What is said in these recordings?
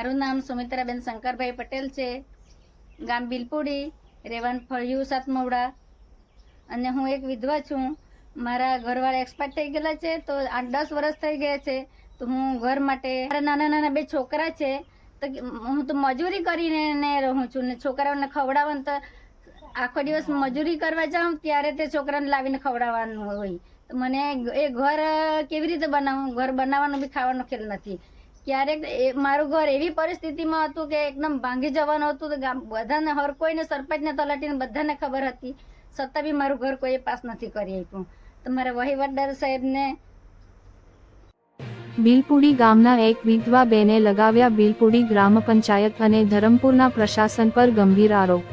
મારું નામ સુમિત્રાબેન શંકરભાઈ પટેલ છે. ગામ બિલપુડી રેવન ફળિયું સાતમવડા અને હું એક વિધવા છું. મારા ઘરવાળા એક્સપાયર થઈ ગયેલા છે, તો આઠ દસ વર્ષ થઈ ગયા છે. તો હું ઘર માટે મારા નાના નાના બે છોકરા છે. તો હું તો મજૂરી કરીને ને રહું છું ને છોકરાઓને ખવડાવવાનું તો આખો દિવસ મજૂરી કરવા જાઉં ત્યારે તે છોકરાને લાવીને ખવડાવવાનું હોય. તો મને એ ઘર કેવી રીતે બનાવું? ઘર બનાવવાનું બી ખાવાનો ખેલ નથી. ક્યારેક મારું ઘર એવી પરિસ્થિતિમાં હતું કે એકદમ ભાંગી જવાનું હતું તો બધાને હર કોઈને સરપંચને તલાટીને બધાને ખબર હતી. છતાં બી મારું ઘર કોઈએ પાસ નથી કરી આપ્યું. તો મારા વહીવટદાર સાહેબને બિલપુડી ગામના એક વિધવા બેને લગાવ્યા બિલપુડી ગ્રામ પંચાયત અને ધરમપુરના પ્રશાસન પર ગંભીર આરોપ.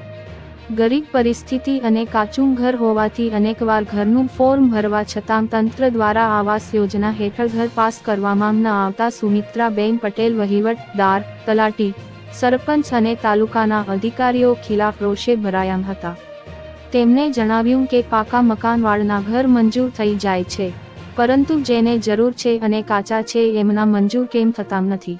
ગરીબ પરિસ્થિતિ અને કાચું ઘર હોવાથી અનેકવાર ઘરનું ફોર્મ ભરવા છતાં તંત્ર દ્વારા આવાસ યોજના હેઠળ ઘર પાસ કરવામાં ન આવતા સુમિત્રાબેન પટેલ વહીવટદાર તલાટી, સરપંચ અને તાલુકાના અધિકારીઓ ખિલાફ રોષે ભરાયા હતા. તેમણે જણાવ્યું કે પાકા મકાનવાળના ઘર મંજૂર થઈ જાય છે, પરંતુ જેને જરૂર છે અને કાચા છે એમના મંજૂર કેમ થતા નથી?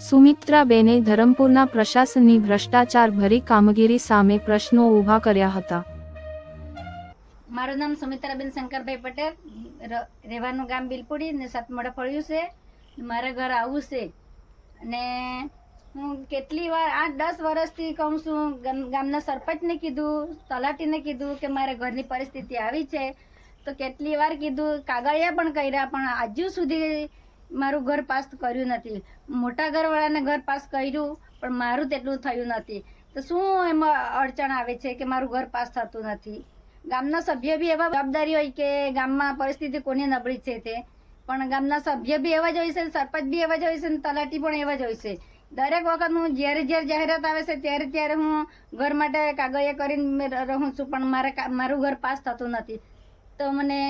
સુમિત્રાબેને ધરમપુરના પ્રશાસનની ભ્રષ્ટાચાર ભરી કામગીરી સામે પ્રશ્નો ઊભા કર્યા હતા. મારું નામ સુમિત્રાબેન શંકરભાઈ પટેલ. રહેવાનું ગામ બિલપુડી ને સતમડા ફળ્યું છે. મારા ઘર આવું છે. અને હું કેટલી વાર, આઠ, દસ વર્ષથી કહું છું, ગામ- ગામના સરપંચને કીધું, તલાટીને કીધું કે મારા ઘરની પરિસ્થિતિ આવી છે. તો કેટલી વાર કીધું, કાગળિયા પણ કર્યા, પણ હજુ સુધી મારું ઘર પાસ કર્યું નથી. મોટા ઘરવાળાને ઘર પાસ કર્યું, પણ મારું તેટલું થયું નથી. તો શું એમાં અડચણ આવે છે કે મારું ઘર પાસ થતું નથી? ગામના સભ્ય બી એવા જવાબદારી હોય કે ગામમાં પરિસ્થિતિ કોની નબળી છે તે? પણ ગામના સભ્ય બી એવા જ હોય છે, સરપંચ બી એવા જ હોય છે, અને તલાટી પણ એવા જ હોય છે. દરેક વખત હું જ્યારે જ્યારે જાહેરાત આવે છે, ત્યારે ત્યારે હું ઘર માટે કાગળિયા કરીને રહું છું, પણ મારે મારું ઘર પાસ થતું નથી. તો મને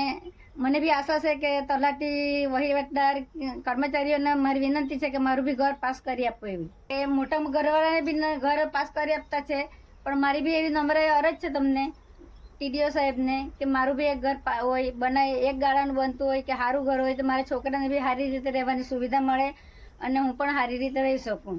મને બી આશા છે કે તલાટી વહીવટદાર કર્મચારીઓને મારી વિનંતી છે કે મારું બી ઘર પાસ કરી આપો એવી. એ મોટા ઘરવાળાને બી ઘર પાસ કરી આપતા છે, પણ મારી બી એવી નમ્ર અરજ છે તમને ટીડીઓ સાહેબને, કે મારું બી એક ઘર હોય, બનાય, એક ગાળાનું બનતું હોય કે સારું ઘર હોય તો મારા છોકરાને બી સારી રીતે રહેવાની સુવિધા મળે અને હું પણ સારી રીતે રહી શકું.